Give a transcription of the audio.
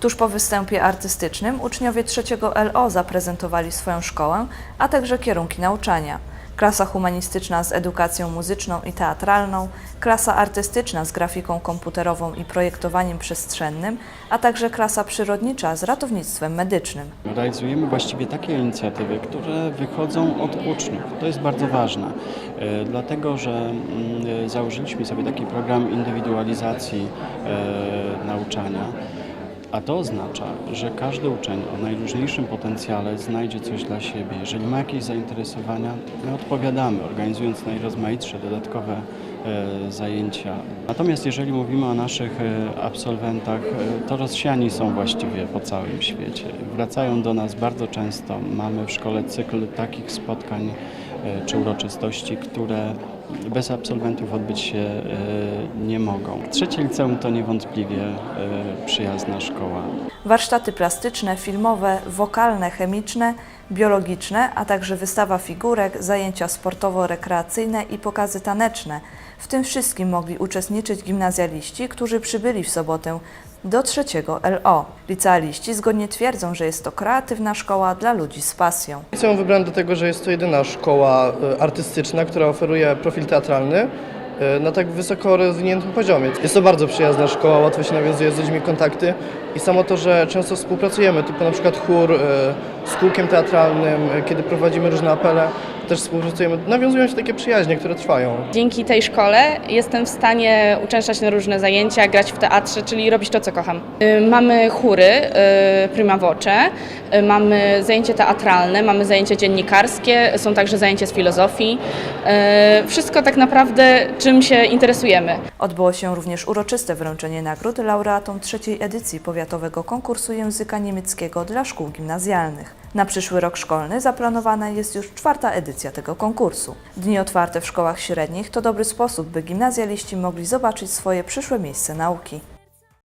Tuż po występie artystycznym uczniowie trzeciego LO zaprezentowali swoją szkołę, a także kierunki nauczania. Klasa humanistyczna z edukacją muzyczną i teatralną, klasa artystyczna z grafiką komputerową i projektowaniem przestrzennym, a także klasa przyrodnicza z ratownictwem medycznym. Realizujemy właściwie takie inicjatywy, które wychodzą od uczniów. To jest bardzo ważne, e, dlatego że mm, założyliśmy sobie taki program indywidualizacji e, nauczania. A to oznacza, że każdy uczeń o najróżniejszym potencjale znajdzie coś dla siebie. Jeżeli ma jakieś zainteresowania, my odpowiadamy, organizując najrozmaitsze dodatkowe e, zajęcia. Natomiast jeżeli mówimy o naszych e, absolwentach, e, to rozsiani są właściwie po całym świecie. Wracają do nas bardzo często. Mamy w szkole cykl takich spotkań czy uroczystości, które bez absolwentów odbyć się e, nie mogą. Trzecie liceum to niewątpliwie e, przyjazna szkoła. Warsztaty plastyczne, filmowe, wokalne, chemiczne, biologiczne, a także wystawa figurek, zajęcia sportowo-rekreacyjne i pokazy taneczne. W tym wszystkim mogli uczestniczyć gimnazjaliści, którzy przybyli w sobotę do trzeciego LO. Licealiści zgodnie twierdzą, że jest to kreatywna szkoła dla ludzi z pasją. Liceum wybrałem dlatego, że jest to jedyna szkoła e, artystyczna, która oferuje profil teatralny na tak wysoko rozwiniętym poziomie. Jest to bardzo przyjazna szkoła, łatwo się nawiązuje z ludźmi kontakty i samo to, że często współpracujemy, typu na przykład chór e, z kółkiem teatralnym, e, kiedy prowadzimy różne apele, też współpracujemy, nawiązują się takie przyjaźnie, które trwają. Dzięki tej szkole jestem w stanie uczęszczać na różne zajęcia, grać w teatrze, czyli robić to, co kocham. Y, Mamy chóry y, prima voce, y, mamy zajęcie teatralne, mamy zajęcia dziennikarskie, są także zajęcia z filozofii. Wszystko tak naprawdę, czym się interesujemy. Odbyło się również uroczyste wręczenie nagród laureatom trzeciej edycji powiatowego konkursu języka niemieckiego dla szkół gimnazjalnych. Na przyszły rok szkolny zaplanowana jest już czwarta edycja tego konkursu. Dni otwarte w szkołach średnich to dobry sposób, by gimnazjaliści mogli zobaczyć swoje przyszłe miejsce nauki.